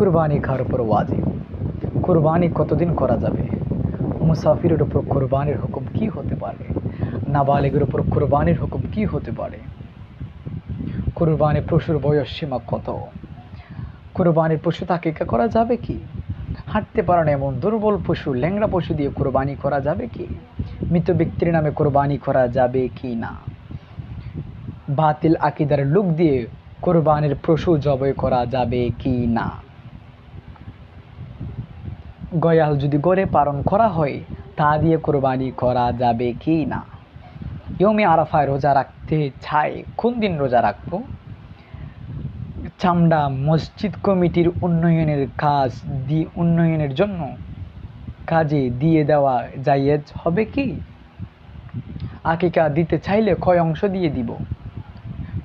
কুরবানি খাওয়ার উপর ওয়াজিব। কুরবানি কতদিন করা যাবে? মুসাফিরের উপর কোরবানির হুকুম কি হতে পারে? নাবালিগের উপর কোরবানির হুকুম কি হতে পারে? কোরবানি পশুর বয়স সীমা কত? কোরবানির পশু তাকিকা করা যাবে কি? হাঁটতে পারে না এমন দুর্বল পশু, ল্যাংড়া পশু দিয়ে কোরবানি করা যাবে কি? মৃত ব্যক্তির নামে কোরবানি করা যাবে কি না? বাতিল আকিদার লোক দিয়ে কোরবানির পশু জবাই করা যাবে কি না? গয়াল যদি গড়ে পালন করা হয়, তা দিয়ে কোরবানি করা যাবে কি না? ইয়মে আরাফায় রোজা রাখতে চাই, কোন দিন রোজা রাখব? চামড়া মসজিদ কমিটির উন্নয়নের কাজ দি, উন্নয়নের জন্য কাজে দিয়ে দেওয়া জায়েজ হবে কি? আকিকা দিতে চাইলে কয় অংশ দিয়ে দিব?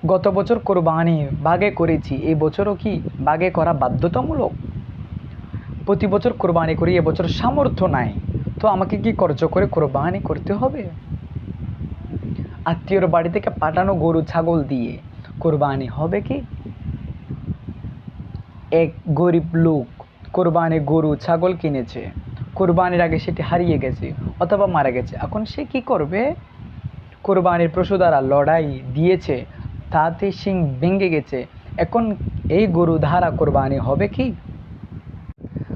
গত বছর কোরবানি বাগে করেছি এই বছরও কি বাগে করা বাধ্যতামূলক? প্রতি বছর কোরবানি করি এবছর সামর্থ্য নাই। তো আমাকে কি খরচ করে কোরবানি করতে হবে? আত্মীয়র বাড়ি থেকে পাঠানো গরু, ছাগল দিয়ে কোরবানি হবে কি? এক গরিব লোক কোরবানি গরু, ছাগল কিনেছে। কোরবানির আগে সেটি হারিয়ে গেছে অথবা মারা গেছে। এখন সে কি করবে? কোরবানির পশু দ্বারা লড়াই দিয়েছে, তাতে সিং ভেঙে গেছে। এখন এই গরু ধারা কোরবানি হবে কি?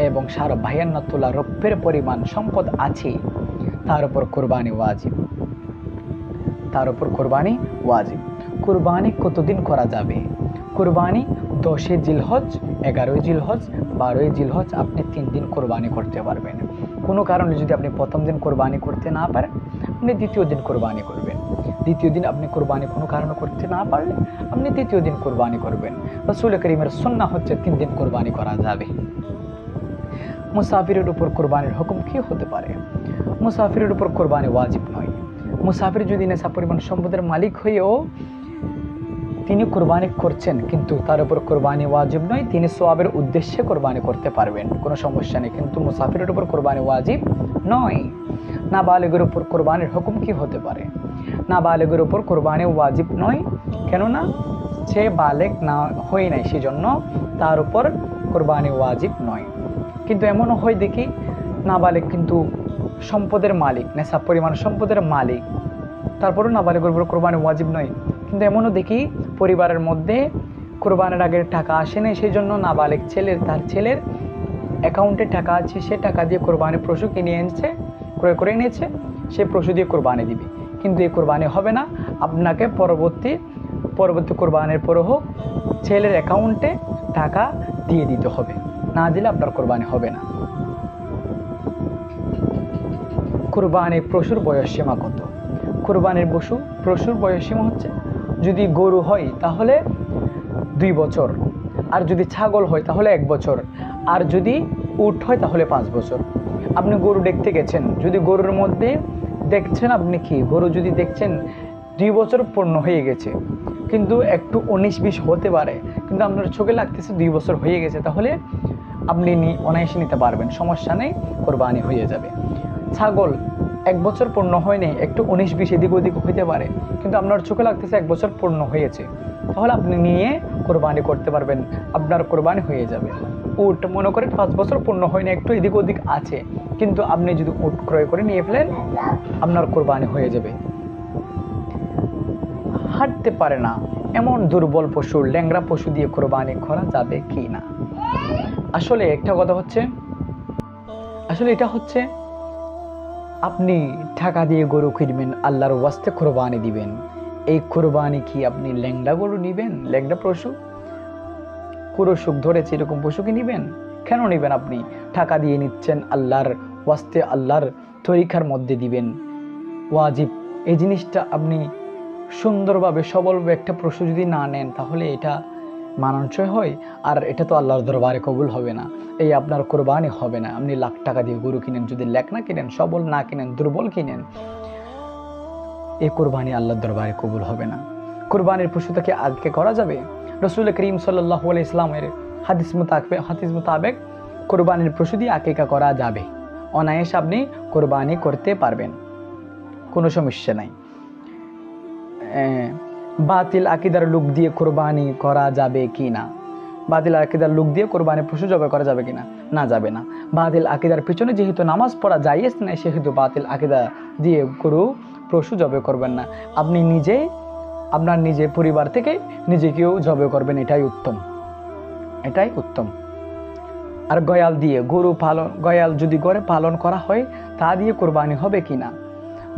এবং সার ভায়ান্ন তোলা রৌপ্যের পরিমাণ সম্পদ আছে, তার উপর কোরবানি ওয়াজিব। তার উপর কোরবানি ওয়াজিব। কোরবানি কতদিন করা যাবে? কোরবানি দশে জিলহজ, এগারোই জিলহজ, বারোই জিলহজ আপনি তিন দিন কোরবানি করতে পারবেন। কোনো কারণে যদি আপনি প্রথম দিন কোরবানি করতে না পারেন, আপনি দ্বিতীয় দিন কোরবানি করবেন। দ্বিতীয় দিন আপনি কোরবানি কোনো কারণে করতে না পারলে, আপনি তৃতীয় দিন কোরবানি করবেন। রসুল করিমের সন্না হচ্ছে তিন দিন কোরবানি করা যাবে। মুসাফিরের উপর কোরবানির হুকুম কি হতে পারে? মুসাফিরের উপর কোরবানি ওয়াজিব নয়। মুসাফির যদি নেশা পরিমাণ সম্পদের মালিক হয়েও তিনি কোরবানি করছেন, কিন্তু তার উপর কোরবানি ওয়াজিব নয়, তিনি সোয়াবের উদ্দেশ্যে কোরবানি করতে পারবেন। কোনো সমস্যা নেই, কিন্তু মুসাফিরের উপর কোরবানি ওয়াজিব নয়। না বালেগের উপর কোরবানির হুকুম কি হতে পারে? না বালেগের উপর কোরবানি ওয়াজিব নয়, কেননা সে বালেক না, হয় নাই, সেজন্য তার উপর কোরবানি ওয়াজিব নয়। কিন্তু এমনও হয় দেখি নাবালেক কিন্তু সম্পদের মালিক নেশা পরিমাণ সম্পদের মালিক। তারপরেও নাবালেকের উপর কোরবানি ওয়াজিব নয়। কিন্তু এমনও দেখি পরিবারের মধ্যে কোরবানের আগের টাকা আসে নাই সেই জন্য নাবালেক ছেলের, তার ছেলের অ্যাকাউন্টে টাকা আছে, সে টাকা দিয়ে কোরবানি পশু কিনে এনেছে, ক্রয় করে এনেছে, সে পশু দিয়ে কোরবানি দিবে। কিন্তু এই কোরবানি হবে না। আপনাকে পরবর্তী পরবর্তী কোরবানির পরে হোক, ছেলের অ্যাকাউন্টে টাকা দিয়ে দিতে হবে। না দিলে আপনার কোরবানি হবে না। কোরবানির পশুর বয়স সীমা কত? কোরবানির পশু প্রচুর বয়স সীমা হচ্ছে যদি গরু হয় তাহলে দুই বছর, আর যদি ছাগল হয় তাহলে এক বছর, আর যদি উট হয় তাহলে পাঁচ বছর। আপনি গরু দেখতে গেছেন, যদি গরুর মধ্যে দেখছেন আপনি কি? গরু যদি দেখছেন দুই বছর পূর্ণ হয়ে গেছে, কিন্তু একটু উনিশ বিশ হতে পারে, কিন্তু আপনার চোখে লাগতেছে দুই বছর হয়ে গেছে, তাহলে আপনি অনায়াসে নিতে পারবেন। সমস্যা নেই, কোরবানি হয়ে যাবে। ছাগল এক বছর পূর্ণ হয়নি একটু উনিশ বিশ এদিক ওদিক হইতে পারে, কিন্তু আপনার চোখে লাগতেছে এক বছর পূর্ণ হয়েছে। তাহলে আপনি নিয়ে কোরবানি করতে পারবেন, আপনার কোরবানি হয়ে যাবে। উট মনে করেন পাঁচ বছর পূর্ণ হয়নি একটু এদিক ওদিক আছে, কিন্তু আপনি যদি উট ক্রয় করে নিয়ে ফেলেন, আপনার কোরবানি হয়ে যাবে। হাঁটতে পারে না, এমন দুর্বল পশু ল্যাংরা পশু দিয়ে কোরবানি করা যাবে কি না? আসলে একটা কথা হচ্ছে, আসলে এটা হচ্ছে, আপনি টাকা দিয়ে গরু কিনবেন, আল্লাহর ওয়াস্তে কোরবানি দিবেন। এই কোরবানি কি আপনি ল্যাংড়া গরু নিবেন, ল্যাংড়া পশু? পুরো সুখ ধরেছে, এরকম পশু কি নিবেন? কেন নেবেন আপনি? টাকা দিয়ে নিচ্ছেন, আল্লাহর ওয়াস্তে, আল্লাহর তরিকার মধ্যে দিবেন। ওয়াজিব, এই জিনিসটা আপনি সুন্দরভাবে, সবলভাবে একটা পশু যদি না নেন, তাহলে এটা মানানসই হয়, আর এটা তো আল্লাহর দরবারে কবুল হবে না। এই আপনার কোরবানি হবে না। আপনি লাখ টাকা দিয়ে গরু কিনেন, যদি লেখ না কিনেন, সবল না কিনেন, দুর্বল কিনেন, এই কোরবানি আল্লাহর দরবারে কবুল হবে না। কোরবানির পশুটাকে আজকে করা যাবে? রসুল করিম সাল্লাহ ইসলামের হাদিস মোতাবেক হাদিস মোতাবেক কোরবানির পশু দিয়ে আকিকা করা যাবে। অনায়াসে আপনি কোরবানি করতে পারবেন। কোনো সমস্যা নাই। বাতিল আকিদার লুক দিয়ে কোরবানি করা যাবে কি না? বাতিল আকিদার লোক দিয়ে কোরবানি পশু জবাই করা যাবে কি না? না, যাবে না। বাতিল আকিদার পিছনে যেহেতু নামাজ পড়া যাইয়েস নাই, সেহেতু বাতিল আকিদা দিয়ে গরু পশু জবে করবেন না। আপনি নিজে, আপনার নিজে পরিবার থেকে নিজেকেও জবে করবেন, এটাই উত্তম। এটাই উত্তম। আর গয়াল দিয়ে গরু পালন, গয়াল যদি গড়ে পালন করা হয়, তা দিয়ে কোরবানি হবে কি না?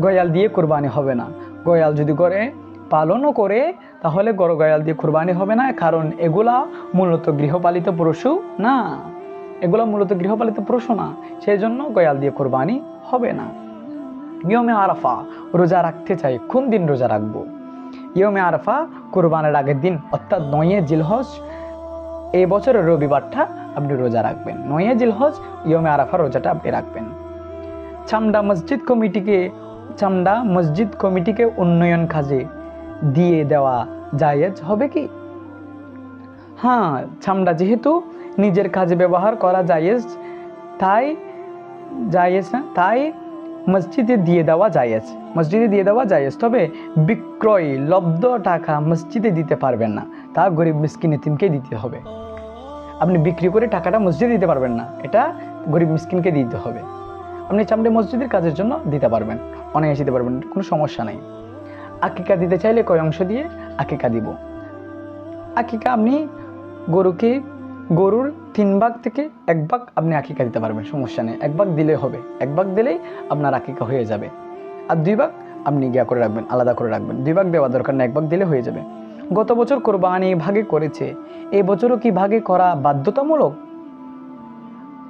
গয়াল দিয়ে কোরবানি হবে না। গয়াল যদি করে পালনও করে, তাহলে গরু গয়াল দিয়ে কোরবানি হবে না, কারণ এগুলা মূলত গৃহপালিত পশু না। এগুলা মূলত গৃহপালিত পশু না সেই জন্য গয়াল দিয়ে কোরবানি হবে না। ইয়মে আরাফা রোজা রাখতে চাই, কোন দিন রোজা রাখব? ইয়মে আরাফা কোরবানের আগের দিন, অর্থাৎ নয়ে জিলহজ এই বছরের রবিবারটা আপনি রোজা রাখবেন। নয়ে জিলহজ, ইয়মে আরাফা রোজাটা আপনি রাখবেন। চামড়া মসজিদ কমিটিকে, চামড়া মসজিদ কমিটিকে উন্নয়ন কাজে দিয়ে দেওয়া জায়েজ হবে কি? হ্যাঁ চামড়া যেহেতু নিজের কাজে ব্যবহার করা জায়েজ, তাই জায়েজ না, তাই মসজিদে দিয়ে দেওয়া জায়েজ। মসজিদে দিয়ে দেওয়া জায়েজ, তবে বিক্রয় লব্ধ টাকা মসজিদে দিতে পারবেন না, তা গরিব মিসকিন এতিমকে দিতে হবে। আপনি বিক্রি করে টাকাটা মসজিদে দিতে পারবেন না, এটা গরিব মিসকিনকে দিতে হবে। আপনি চামড়ে মসজিদের কাজের জন্য দিতে পারবেন, অনায়াসে দিতে পারবেন, কোনো সমস্যা নাই। আকিকা দিতে চাইলে কয় অংশ দিয়ে আকিকা দিব। আকিকা আপনি গরুকে গরুর তিন ভাগ থেকে এক ভাগ আপনি আকিকা দিতে পারবেন, সমস্যা নেই। এক ভাগ দিলে হবে। এক ভাগ দিলেই আপনার আকিকা হয়ে যাবে। আর দুই ভাগ আপনি গিয়া করে রাখবেন, আলাদা করে রাখবেন। দুই ভাগ দেওয়া দরকার না এক ভাগ দিলে হয়ে যাবে। গত বছর কোরবানি ভাগে করেছে। এই বছরও কি ভাগে করা বাধ্যতামূলক?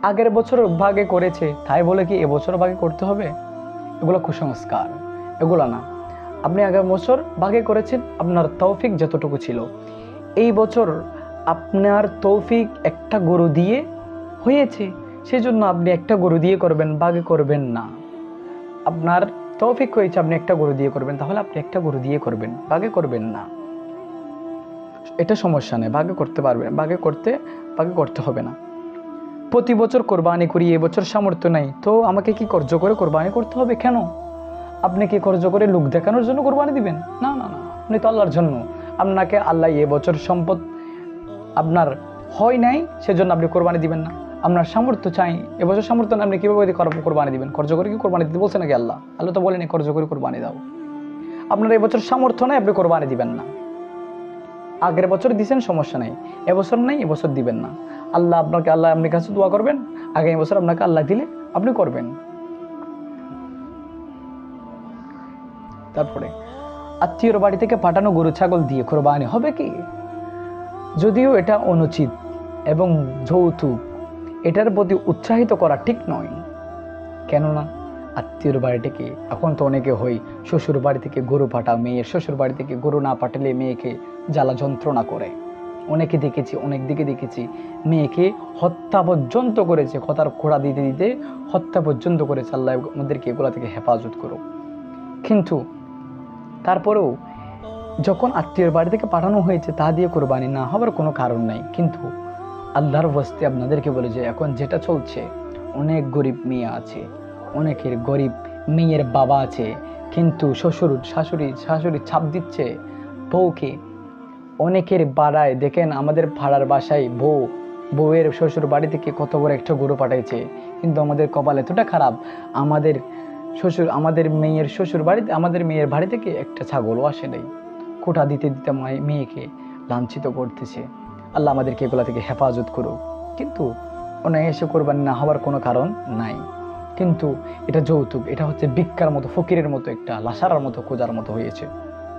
আগের বছর ভাগে করেছে, তাই বলে কি এবছর ভাগে করতে হবে? এগুলো কুসংস্কার। এগুলো না। আপনি আগের বছর ভাগে করেছেন, আপনার তৌফিক যতটুকু ছিল। এই বছর আপনার তৌফিক একটা গরু দিয়ে হয়েছে। সেজন্য আপনি একটা গরু দিয়ে করবেন ভাগে করবেন না। আপনার তৌফিক হয়েছে, আপনি একটা গরু দিয়ে করবেন। তাহলে আপনি একটা গরু দিয়ে করবেন ভাগে করবেন না। এটা সমস্যা নেই ভাগে করতে পারবেন ভাগে করতে ভাগে করতে হবে না। প্রতি বছর কোরবানি করি এবছর সামর্থ্য নাই। তো আমাকে কি কর্জ করে কোরবানি করতে হবে কেন? আপনি কি কর্জ করে লোক দেখানোর জন্য কোরবানি দিবেন? না না না, আপনি তো আল্লাহর জন্য। আপনাকে আল্লাহ এবছর সম্পদ আপনার হয় নাই, সেজন্য আপনি কোরবানি দিবেন না। আপনার সামর্থ্য চাই এবছর সামর্থ্য আপনি কীভাবে কোরবানি দিবেন? খরচ করে কি কোরবানি দিতে বলছে নাকি আল্লাহ? আল্লাহ তো বলেনি, খরচ করে কোরবানি দাও। আপনার এবছর সামর্থ্য নাই, আপনি কোরবানি দিবেন না। আগের বছর দিয়েছেন সমস্যা নেই। এবছর নাই এবছর দিবেন না। আল্লাহ আপনাকে, আল্লাহ আপনার কাছে দোয়া করবেন। আগামী বছর আপনাকে আল্লাহ দিলে আপনি করবেন। তারপরে, আত্মীয়র বাড়ি থেকে পাঠানো গরু, ছাগল দিয়ে কোরবানি, হবে কি? যদিও এটা অনুচিত এবং যৌতুক, এটার প্রতি উৎসাহিত করা ঠিক নয়। কেননা, আত্মীয়র বাড়ি থেকে, এখন তো অনেকে হই শ্বশুর বাড়ি থেকে গরু পাঠা মেয়ের শ্বশুর বাড়ি থেকে গরু না পাঠালে মেয়েকে জ্বালা যন্ত্রণা করে। অনেকে দেখেছি, অনেক দিকে দেখেছি, মেয়েকে হত্যা পর্যন্ত করেছে, কথার খোড়া দিতে দিতে হত্যা পর্যন্ত করেছে, আল্লাহ আমাদেরকে এগুলা থেকে হেফাজত করুক। কিন্তু তারপরেও যখন আত্মীয়র বাড়ি থেকে পাঠানো হয়েছে, তা দিয়ে কোরবানি না হওয়ার কোনো কারণ নাই। কিন্তু আল্লাহর বস্তে আপনাদেরকে বলে যে, এখন যেটা চলছে, অনেক গরিব মেয়ে আছে, অনেকের গরিব মেয়ের বাবা আছে, কিন্তু শ্বশুর, শাশুড়ি শাশুড়ি ছাপ দিচ্ছে বউকে। অনেকের বাড়ায় দেখেন, আমাদের ভাড়ার বাসায় বউ, বউয়ের শ্বশুর বাড়ি থেকে কত বড় একটা গরু পাঠাইছে, কিন্তু আমাদের কপাল এতটা খারাপ, আমাদের শ্বশুর, আমাদের মেয়ের শ্বশুর বাড়িতে, আমাদের মেয়ের বাড়ি থেকে একটা ছাগলও আসে নাই। কোটা দিতে দিতে মায়ে- মেয়েকে লাঞ্ছিত করতেছে। আল্লাহ আমাদেরকে এগুলা থেকে হেফাজত করুক। কিন্তু অনায়াসে কোরবানি না হওয়ার কোনো কারণ নাই। কিন্তু এটা যৌতুক, এটা হচ্ছে ভিক্ষার মতো, ফকিরের মতো একটা লাসারার মতো, খোঁজার মতো হয়েছে।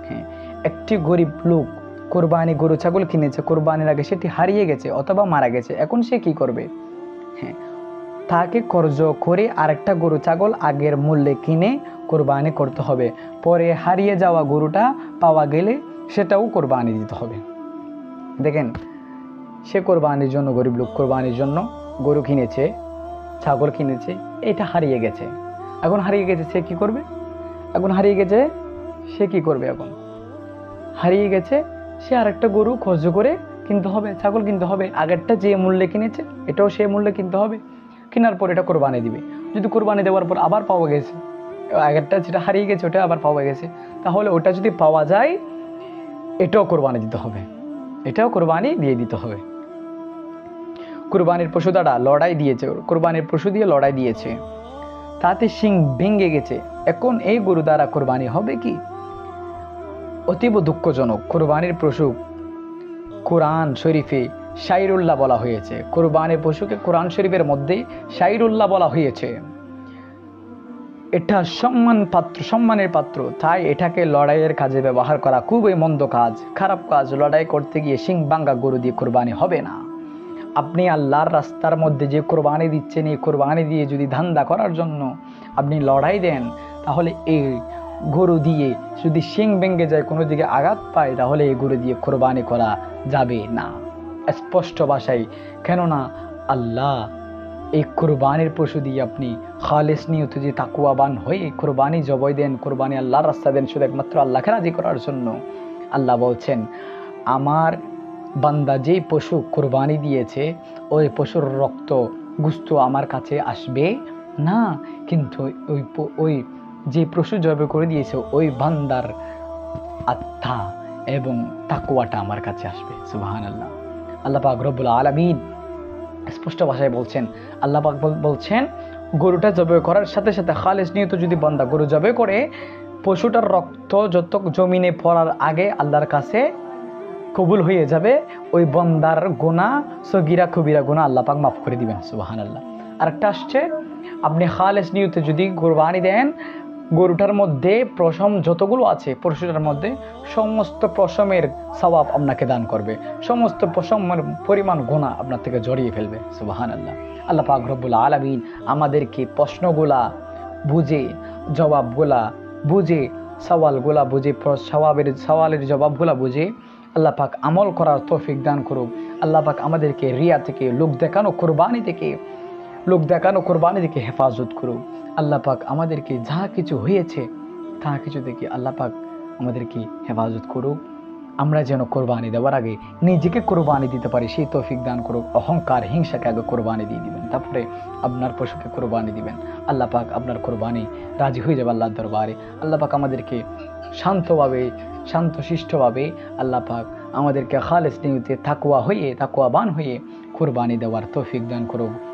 হ্যাঁ একটি গরিব লোক কোরবানি গরু, ছাগল কিনেছে, কোরবানির আগে সেটি হারিয়ে গেছে অথবা মারা গেছে, এখন সে কি করবে? হ্যাঁ তাকে কর্জ করে আরেকটা গরু ছাগল আগের মূল্যে কিনে কোরবানি করতে হবে। পরে হারিয়ে যাওয়া গরুটা পাওয়া গেলে সেটাও কোরবানি দিতে হবে। দেখেন, সে কোরবানির জন্য, গরিব লোক কোরবানির জন্য গরু কিনেছে, ছাগল কিনেছে, এটা হারিয়ে গেছে। এখন হারিয়ে গেছে সে কি করবে? এখন হারিয়ে গেছে সে কি করবে এখন? হারিয়ে গেছে সে আরেকটা গরু খোঁজ করে কিনতে হবে, ছাগল কিনতে হবে। আগেরটা যে মূল্যে কিনেছে, এটাও সে মূল্যে কিনতে হবে। কেনার পর এটা কোরবানি দিবে। যদি কোরবানি দেওয়ার পর আবার পাওয়া গেছে, আগেরটা যেটা হারিয়ে গেছে, ওটা আবার পাওয়া গেছে, তাহলে ওটা যদি পাওয়া যায়, এটাও কোরবানি দিতে হবে। এটাও কোরবানি দিয়ে দিতে হবে। কোরবানির পশু দ্বারা লড়াই দিয়েছে, কোরবানির পশু দিয়ে লড়াই দিয়েছে। তাতে শিং ভেঙে গেছে। এখন এই গরু দ্বারা কোরবানি হবে কি? অতীব দুঃখজনক। কোরবানির পশু কোরআন শরীফে শাইরুল্লাহ বলা হয়েছে। কোরবানির পশুকে কোরআন শরীফের মধ্যে শাইরুল্লাহ বলা হয়েছে। এটা সম্মান পাত্র, সম্মানের পাত্র। তাই এটাকে লড়াইয়ের কাজে ব্যবহার করা খুবই মন্দ কাজ, খারাপ কাজ। লড়াই করতে গিয়ে সিং বাঙ্গা গরু দিয়ে কোরবানি হবে না। আপনি আল্লাহর রাস্তার মধ্যে যে কোরবানি দিচ্ছেন, এই কোরবানি দিয়ে যদি ধান্দা করার জন্য আপনি লড়াই দেন, তাহলে এই গরু দিয়ে যদি শিং ভেঙে যায়, কোনো দিকে আঘাত পায়, তাহলে এই গরু দিয়ে কোরবানি করা যাবে না। স্পষ্ট ভাষায়, কেননা আল্লাহ এই কোরবানির পশু দিয়ে আপনি খালেস নিয়ত যে তাকুয়াবান হয়ে এই কোরবানি জবই দেন, কোরবানি আল্লাহর রাস্তা দেন, শুধু একমাত্র আল্লাহকে রাজি করার জন্য। আল্লাহ বলছেন, আমার বান্দা যেই পশু কোরবানি দিয়েছে, ওই পশুর রক্ত গুস্ত আমার কাছে আসবে না। কিন্তু ওই ওই যে পশু জবে করে দিয়েছে, ওই বান্দার আত্মা এবং তাকুয়াটা আমার কাছে আসবে। সুবাহান আল্লাহ আল্লাহ পাক রব্বুল আলমিন স্পষ্ট ভাষায় বলছেন, আল্লাহ পাক বলছেন, গরুটা জবে করার সাথে সাথে খালেস নিয়ত যদি বন্দা গরু জবে করে, পশুটার রক্ত যত জমিনে পড়ার আগে আল্লাহর কাছে কবুল হয়ে যাবে, ওই বন্দার গোনা সগিরা কবিরা গোনা আল্লাহ পাক মাফ করে দিবেন সুবাহান আল্লাহ আরেকটা আসছে, আপনি খালেস নিয়তে যদি কোরবানি দেন গরুটার মধ্যে প্রশম যতগুলো আছে, পশুটার মধ্যে সমস্ত প্রশমের সবাব আপনাকে দান করবে। সমস্ত প্রশমের পরিমাণ গোনা আপনার থেকে জড়িয়ে ফেলবে। সুবাহান আল্লাহ আল্লাহ পাক রব্বুল আলমিন আমাদেরকে প্রশ্নগুলা বুঝে, জবাবগুলা বুঝে, সওয়ালগুলা বুঝে, সওয়াবের, সওয়ালের জবাবগুলা বুঝে আল্লাহ পাক আমল করার তৌফিক দান করুক। আল্লাহ পাক আমাদেরকে রিয়া থেকে, লোক দেখানো, কোরবানি থেকে লোক দেখানো কোরবানি থেকে হেফাজত করুক। আল্লাহ পাক আমাদেরকে যা কিছু হয়েছে, তা কিছু থেকে আল্লাহ পাক আমাদেরকে হেফাজত করুক। আমরা যেন কোরবানি দেওয়ার আগে নিজেকে কোরবানি দিতে পারি, সেই তৌফিক দান করুক। অহংকার, হিংসাকে আগে কোরবানি দিয়ে দিবেন। তারপরে আপনার পশুকে কোরবানি দিবেন। আল্লাহ পাক আপনার কোরবানি রাজি হয়ে যাবে আল্লাহর দরবারে। আল্লাহ পাক আমাদেরকে শান্তভাবে, শান্তশিষ্টভাবে আল্লাহ পাক আমাদেরকে খালেস নিয়তে থাকুয়া হয়ে তাকুয়াবান হয়ে কোরবানি দেওয়ার তৌফিক দান করুক।